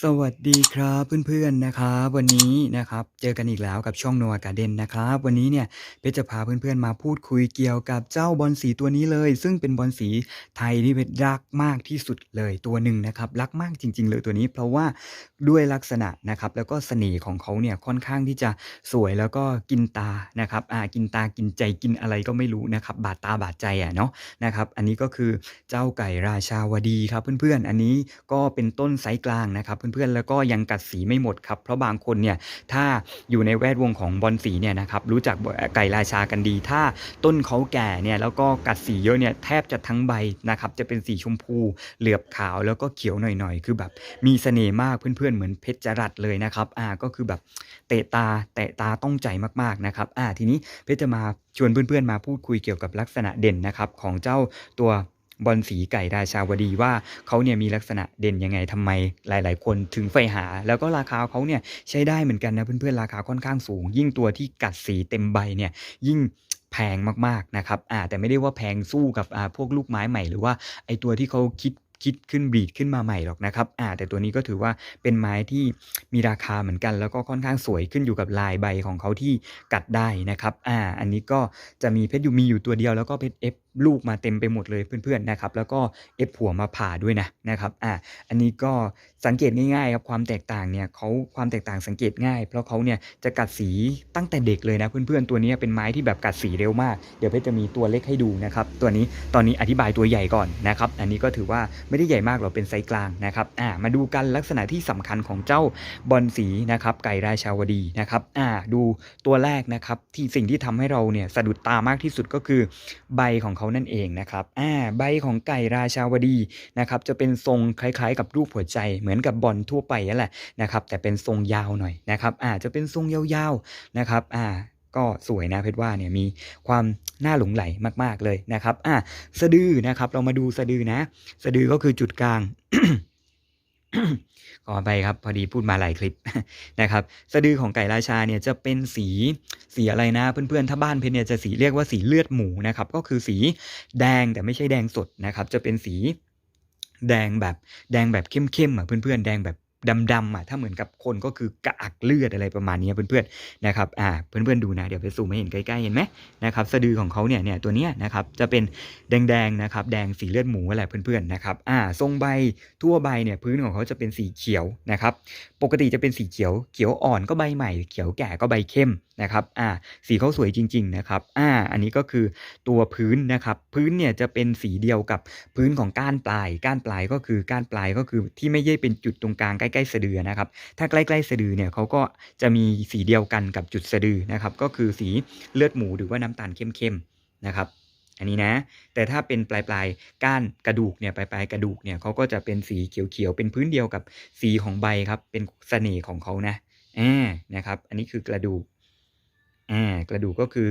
สวัสดีครับเพื่อนๆนะครับวันนี้นะครับเจอกันอีกแล้วกับช่อง Noah Garden นะครับวันนี้เนี่ยเพชรจะพาเพื่อนๆมาพูดคุยเกี่ยวกับเจ้าบอลสีตัวนี้เลย ซึ่งเป็นบอลสีไทยที่เพชรรักมากที่สุดเลยตัวหนึ่งนะครับรักมากจริง ๆ เลยตัวนี้ เพราะว่าด้วยลักษณะนะครับแล้วก็เสน่ห์ของเขาเนี่ยค่อนข้างที่จะสวยแล้วก็กินตานะครับอ่ากินตากินใจกินอะไรก็ไม่รู้นะครับบาดตาบาดใจอะเนาะนะครับอันนี้ก็คือเจ้าไก่ราชาวดีครับเพื่อนๆ อันนี้ก็เป็นต้นไซส์กลางนะครับเพื่อนๆ แล้วก็ยังกัดสีไม่หมดครับ เพราะบางคนเนี่ยถ้าอยู่ในแวดวงของบอลสีเนี่ยนะครับรู้จักไก่ราชากันดี ถ้าต้นเขาแก่เนี่ยแล้วก็กัดสีเยอะเนี่ยแทบจะทั้งใบนะครับจะเป็นสีชมพูเหลือบขาวแล้วก็เขียวหน่อยๆ คือแบบมีเสน่ห์มากเพื่อนๆ เหมือนเพชรจรัสเลยนะครับอ่าก็คือแบบเตะตาแตะตาต้องใจมากๆนะครับอ่าทีนี้เพชรจะมาชวนเพื่อนๆ มาพูดคุยเกี่ยวกับลักษณะเด่นนะครับของเจ้าตัว บอลสีไก่ราชาวดีว่าเขาเนี่ยมีลักษณะเด่นยังไงทำไมหลาย ๆ คนถึงใฝ่หา แล้วก็ราคาเขาเนี่ยใช้ได้เหมือนกันนะเพื่อนๆราคาค่อนข้างสูง ยิ่งตัวที่กัดสีเต็มใบเนี่ยยิ่งแพงมากๆนะครับอ่าแต่ไม่ได้ว่าแพงสู้กับอ่าพวกลูกไม้ใหม่หรือว่าไอตัวที่เขาคิดคิดขึ้นบีดขึ้นมาใหม่หรอกนะครับอ่าแต่ตัวนี้ก็ถือว่าเป็นไม้ที่มีราคาเหมือนกัน แล้วก็ค่อนข้างสวยขึ้นอยู่กับลายใบของเขาที่กัดได้นะครับอ่าอันนี้ก็จะมีเพชรอยู่มีอยู่ตัวเดียวแล้วก็เพชรเอฟ ลูกมาเต็มไปหมดเลยเพื่อนๆนะครับแล้วก็เอฟหัวมาผ่าด้วยนะนะครับอ่าอันนี้ก็สังเกตง่ายๆครับความแตกต่างเนี่ยเขาความแตกต่างสังเกตง่าย เพราะเขาเนี่ยจะกัดสีตั้งแต่เด็กเลยนะเพื่อนๆตัวนี้เป็นไม้ที่แบบกัดสีเร็วมากเดี๋ยวเพชรจะมีตัวเล็กให้ดูนะครับตัวนี้ตอนนี้อธิบายตัวใหญ่ก่อนนะครับอันนี้ก็ถือว่าไม่ได้ใหญ่มากหรอกเป็นไซส์กลางนะครับอ่ามาดูกันลักษณะที่สำคัญของเจ้าบอลสีนะครับไก่ราชาวดีนะครับอ่าดูตัวแรกนะครับที่สิ่งที่ทำให้เราเนี่ยสะดุดตามากที่สุดก็คือใบของเขานั่นเองนะครับอ่าใบของไก่ราชาวดีนะครับจะเป็นทรงคล้ายๆ กับรูปหัวใจเหมือนกับบอลทั่วไปนั่นแหละนะครับแต่เป็นทรงยาวหน่อยนะครับอ่าจะเป็นทรงยาวๆนะครับอ่าก็สวยนะเพชรว่าเนี่ยมีความน่าหลงไหลมาก ๆเลยนะครับอ่าสะดือนะครับเรามาดูสะดือนะ สะดือก็คือจุดกลาง ขอไปครับพอดีพูดมาหลายคลิปนะครับสะดือของไก่ราชาเนี่ยจะเป็นสีสีอะไรนะเพื่อนๆถ้าบ้านเพชรเนี่ยจะสีเรียกว่าสีเลือดหมูนะครับก็คือสีแดงแต่ไม่ใช่แดงสดนะครับจะเป็นสีแดงแบบแดงแบบเข้มๆอะเพื่อนๆแดงแบบ ดำๆอะถ้าเหมือนกับคนก็คือกระอักเลือดอะไรประมาณนี้เพื่อนๆนะครับอ่าเพื่อนๆดูนะเดี๋ยวไปซูมให้เห็นใกล้ๆเห็นไหมนะครับสะดือของเขาเนี่ยเนี่ยตัวเนี้ยนะครับจะเป็นแดงๆนะครับแดงสีเลือดหมูอะไรเพื่อนๆนะครับอ่าทรงใบทั่วใบเนี่ยพื้นของเขาจะเป็นสีเขียวนะครับปกติจะเป็นสีเขียวเขียวอ่อนก็ใบใหม่ เขียวแก่ก็ใบเข้ม นะครับอ่าสีเขาสวยจริง ๆ นะครับอ่าอันนี้ก็คือตัวพื้นนะครับ พื้นเนี่ยจะเป็นสีเดียวกับพื้นของก้านปลาย ก้านปลายก็คือก้านปลายก็คือที่ไม่ใช่เป็นจุดตรงกลางใกล้ๆสะดือนะครับ ถ้าใกล้ๆสะดือเนี่ยเขาก็จะมีสีเดียวกันกับจุดสะดือนะครับ ก็คือสีเลือดหมูหรือว่าน้ำตาลเข้มๆนะครับอันนี้นะ แต่ถ้าเป็นปลายปลายก้านกระดูกเนี่ยปลายปลายกระดูกเนี่ยเขาก็จะเป็นสีเขียวๆเป็นพื้นเดียวกับสีของใบครับ เป็นเสน่ห์ของเขานะอ่านะครับ อันนี้คือกระดูก อ่ากระดูกก็คือ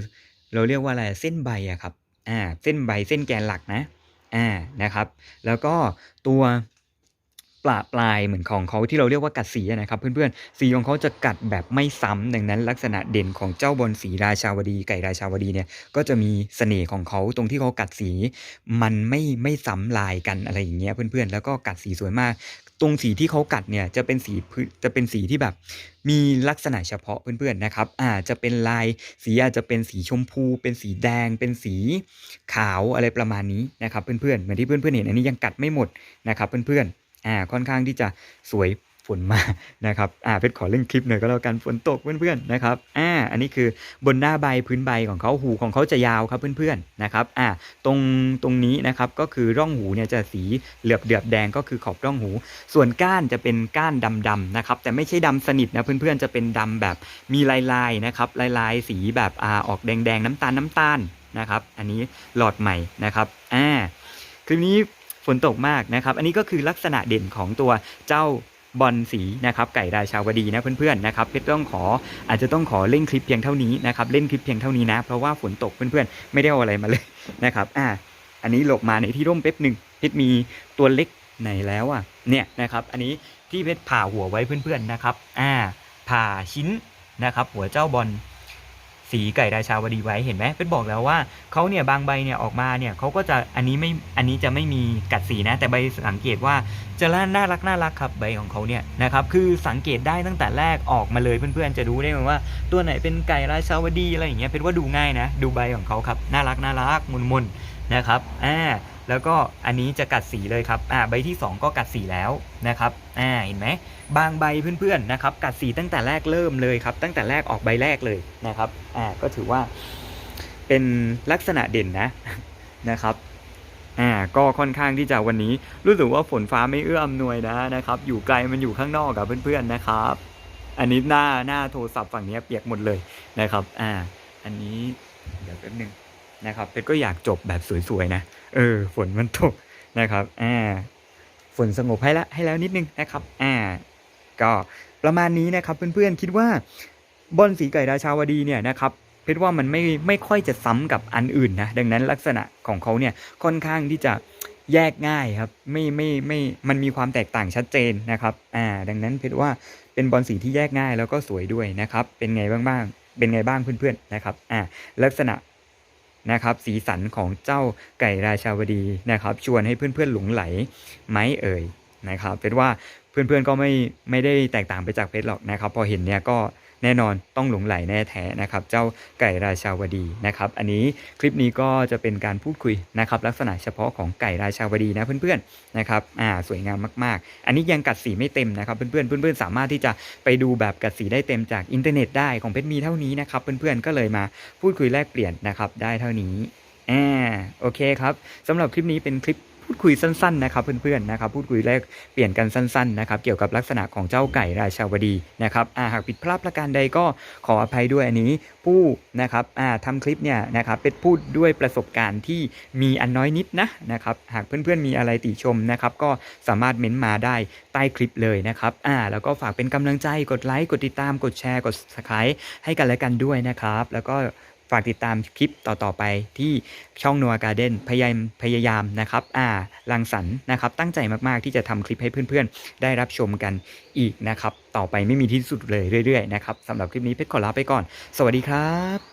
เราเรียกว่าอะไรเส้นใบอะครับอ่าเส้นใบเส้นแกนหลักนะอ่านะครับ แล้วก็ตัวปลาปลายเหมือนของเขาที่เราเรียกว่ากัดสีนะครับ เพื่อนๆสีของเขาจะกัดแบบไม่ซ้ำดังนั้น ลักษณะเด่นของเจ้าบอลสีราชาวดีไก่ราชาวดีเนี่ยก็จะมีเสน่ห์ของเขาตรงที่เขากัดสี มันไม่ไม่ซ้ำลายกันอะไรอย่างเงี้ยเพื่อนๆแล้วก็กัดสีสวยมาก ตรงสีที่เขากัดเนี่ยจะเป็นสีจะเป็นสีที่แบบ มีลักษณะเฉพาะเพื่อนๆนะครับอาจจะเป็นลายสีอาจจะเป็นสีชมพู เป็นสีแดง เป็นสีขาวอะไรประมาณนี้นะครับเพื่อนๆเหมือนที่เพื่อนๆเห็นอันนี้ยังกัดไม่หมดนะครับเพื่อนๆอ่าค่อนข้างที่จะสวย ฝนมานะครับอ่าเพชรขอเล่นคลิปหน่อยก็แล้วกันฝนตกเพื่อนๆนะครับอ่าอันนี้คือบนหน้าใบพื้นใบของเขาหูของเขาจะยาวครับเพื่อนๆนะครับอ่าตรงตรงนี้นะครับก็คือร่องหูเนี่ยจะสีเหลือบเดือบแดงก็คือขอบร่องหู ส่วนก้านจะเป็นก้านดำๆนะครับแต่ไม่ใช่ดำสนิทนะเพื่อนๆจะเป็นดำแบบมีลายๆนะครับลายๆสีแบบอ่าออกแดงๆน้ำตาลน้ำตาลนะครับอันนี้หลอดใหม่นะครับอ่าคลิปนี้ฝนตกมากนะครับ อันนี้ก็คือลักษณะเด่นของตัวเจ้า บอลสีนะครับไก่ราชาวดีนะเพื่อนๆนะครับเพชรต้องขออาจจะต้องขอเล่นคลิปเพียงเท่านี้นะครับเล่นคลิปเพียงเท่านี้นะ เพราะว่าฝนตกเพื่อนๆไม่ได้เอาอะไรมาเลยนะครับอ่าอันนี้หลบมาในที่ร่มเป๊บหนึ่งเพชรมีตัวเล็กไหนแล้วอะเนี่ยนะครับอันนี้ที่เพชรผ่าหัวไว้เพื่อนๆนะครับอ่าผ่าชิ้นนะครับหัวเจ้าบอล สีไก่ราชาวดีไว้เห็นไหมเป็นบอกแล้วว่าเขาเนี่ยบางใบเนี่ยออกมาเนี่ยเขาก็จะอันนี้ไม่อันนี้จะไม่มีกัดสีนะ แต่ใบสังเกตว่าจะน่ารักน่ารักครับใบของเขาเนี่ยนะครับคือสังเกตได้ตั้งแต่แรกออกมาเลยเพื่อนๆจะรู้ได้ไหมว่า ตัวไหนเป็นไก่ราชาวดีอะไรอย่างเงี้ยเป็นว่าดูง่ายนะ ดูใบของเขาครับน่ารักน่ารักมุนมุนๆนะครับอ่า แล้วก็อันนี้จะกัดสีเลยครับอ่าใบที่ 2 ก็กัดสีแล้วนะครับอ่าเห็นไหมบางใบเพื่อนๆนะครับกัดสีตั้งแต่แรกเริ่มเลยครับ ตั้งแต่แรกออกใบแรกเลยนะครับอ่าก็ถือว่าเป็นลักษณะเด่นนะนะครับอ่าก็ค่อนข้างที่จะวันนี้รู้สึกว่าฝนฟ้าไม่เอื้ออำนวยนะนะครับ อยู่ไกลมันอยู่ข้างนอกกับเพื่อนๆนะครับ อันนี้หน้าหน้าโทรศัพท์ฝั่งนี้เปียกหมดเลยนะครับอ่าอันนี้เดี๋ยวแป๊บนึงนะครับเพชรก็อยากจบแบบสวยๆนะ เออฝนมันตกนะครับอ่าฝนสงบให้แล้วให้แล้วนิดนึงนะครับอ่าก็ประมาณนี้นะครับเพื่อนๆคิดว่าบอลสีไก่ราชาวดีเนี่ยนะครับเพชรว่ามันไม่ไม่ค่อยจะซ้ำกับอันอื่นนะดังนั้นลักษณะของเขาเนี่ยค่อนข้างที่จะแยกง่ายครับไม่ไม่ไม่มันมีความแตกต่างชัดเจนนะครับอ่าดังนั้นเพชรว่าเป็นบอลสีที่แยกง่ายแล้วก็สวยด้วยนะครับเป็นไงบ้างบ้างเป็นไงบ้างเพื่อนๆนะครับอ่าลักษณะ นะครับสีสันของเจ้าไก่ราชาวดีนะครับชวนให้เพื่อนๆหลงไหลไหมเอ่ยนะครับเป็นว่า เพื่อนๆก็ไม่ไม่ได้แตกต่างไปจากเพชรหรอกนะครับ พอเห็นเนี่ยก็แน่นอนต้องหลงไหลแน่แท้นะครับ เจ้าไก่ราชาวดีนะครับ อันนี้คลิปนี้ก็จะเป็นการพูดคุยนะครับ ลักษณะเฉพาะของไก่ราชาวดีนะเพื่อนๆนะครับอ่าสวยงามมากๆ อันนี้ยังกัดสีไม่เต็มนะครับ เพื่อนๆเพื่อนๆสามารถที่จะไปดูแบบกัดสีได้เต็มจากอินเทอร์เน็ตได้ของเพชรมีเท่านี้นะครับเพื่อนๆก็เลยมาพูดคุยแลกเปลี่ยนนะครับได้เท่านี้อ่าโอเคครับสำหรับคลิปนี้เป็นคลิป พูดคุยสั้นๆนะครับเพื่อนๆนะครับพูดคุยแลกเปลี่ยนกันสั้นๆนะครับเกี่ยวกับลักษณะของเจ้าไก่ราชาวดีนะครับอ่าหากผิดพลาดประการใดก็ขออภัยด้วยอันนี้ผู้นะครับอ่าทำคลิปเนี่ยนะครับเป็นพูดด้วยประสบการณ์ที่มีอันน้อยนิดนะนะครับหากเพื่อนๆมีอะไรติชมนะครับก็สามารถเม้นมาได้ใต้คลิปเลยนะครับอ่าแล้วก็ฝากเป็นกำลังใจกดไลค์กดติดตามกดแชร์กด subscribe ให้กันและกันด้วยนะครับ แล้วก็ ฝากติดตามคลิปต่อๆไปที่ช่องนัวการ์เด้นพยายามพยายามนะครับอ่ารังสรรนะครับ ตั้งใจมากๆที่จะทำคลิปให้เพื่อนๆ ได้รับชมกันอีกนะครับ ต่อไปไม่มีที่สุดเลยเรื่อยๆนะครับสำหรับคลิปนี้เพชรขอลาไปก่อน สวัสดีครับ